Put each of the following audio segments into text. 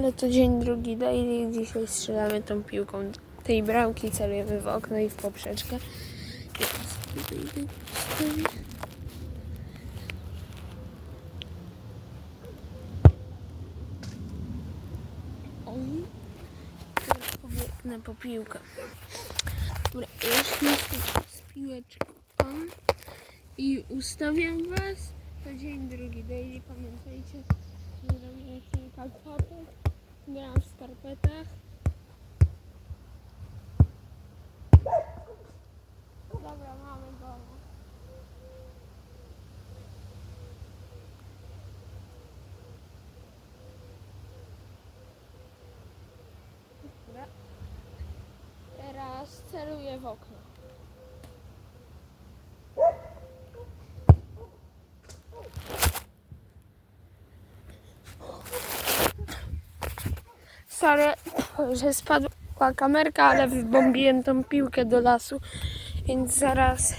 Ale to dzień drugi daily dzisiaj strzelamy tą piłką tej bramki, celujemy w okno i w poprzeczkę. Teraz pobiegnę po piłkę. Dobra, już z piłeczką i ustawiam was. To dzień drugi daily, pamiętajcie, że robię kilka kwapek. Gram w skarpetach. Dobra, mamy. Dobra. Teraz celuję w okno. Sorry, że spadła kamerka, ale wybombiłem tą piłkę do lasu, więc zaraz,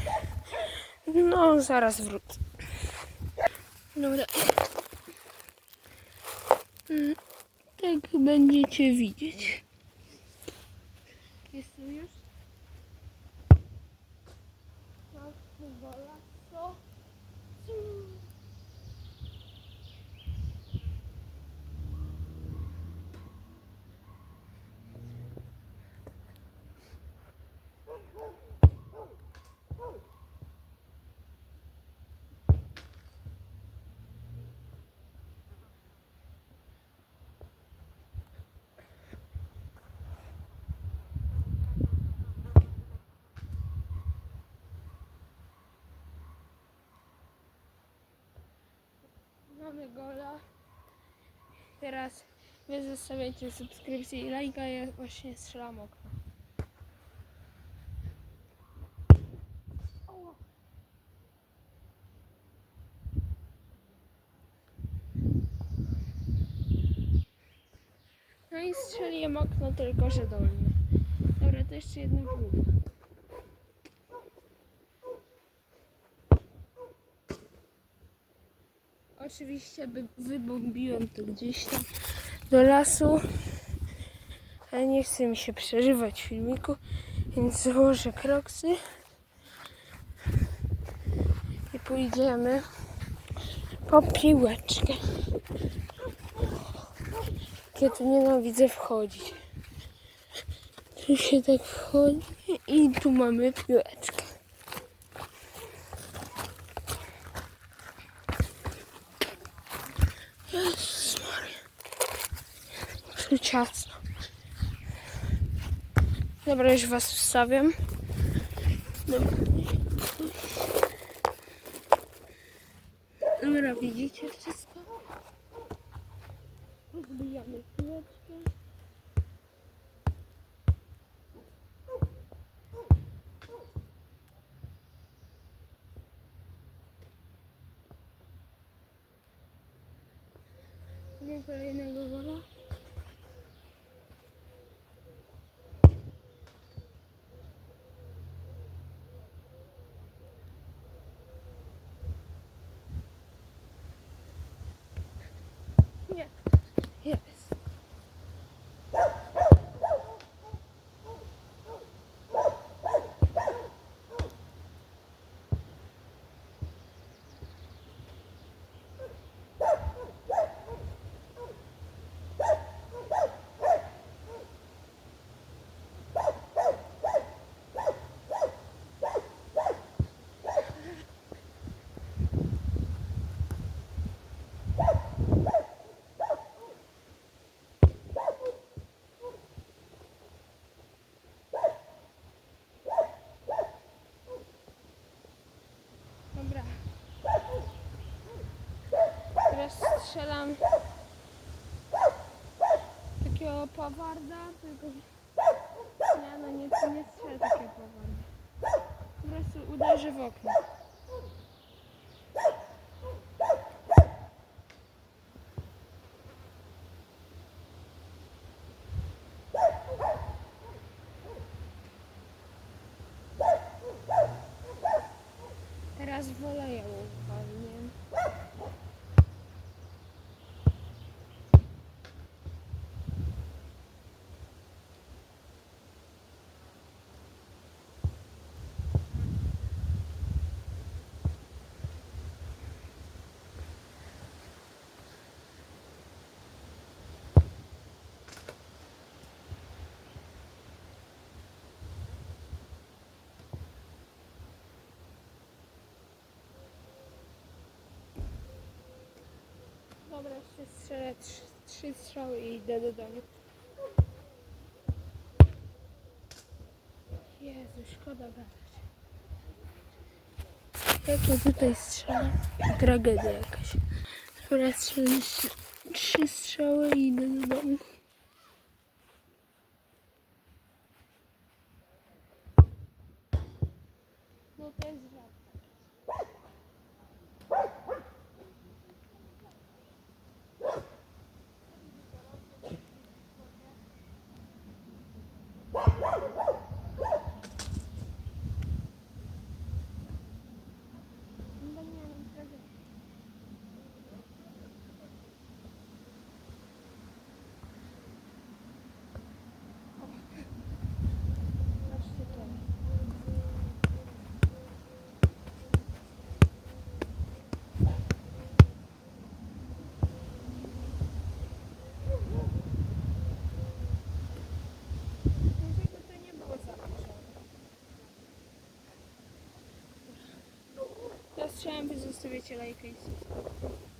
no zaraz wrócę. Dobra. Mm, Tak będziecie widzieć. Jestem już? No, do lasu. Mamy gola. Teraz wy zostawiacie subskrypcję i lajka, ja właśnie strzelam okno. No i strzeliłem okno, tylko że dolne. Dobra, to jeszcze jedna próba. Oczywiście wybombiłem to gdzieś tam do lasu, ale nie chce mi się przerywać filmiku, więc założę kroksy i pójdziemy po piłeczkę. Ja tu nienawidzę wchodzić. Tu się tak wchodzi i tu mamy piłeczkę. Tu ciasno. Dobra, już was wstawiam. Dobra. Dobra, widzicie wszystko? Odbijamy piłeczkę. Nie kolejnego. Nie. Jest. Dobra. Teraz strzelam takiego pawarda, tylko nie, no nie, nie strzelę takiego pawarda. Po prostu uderzę w okno. Teraz woleję upadnie. Dobra, strzelę trzy, trzy strzały i idę do domu. Jezu, szkoda gadać. Ja to tutaj strzelam. Tragedia jakaś. Dobra, strzelę trzy strzały i idę do domu. Ja strzelam, wy zostawiacie lajka i subskrypcję.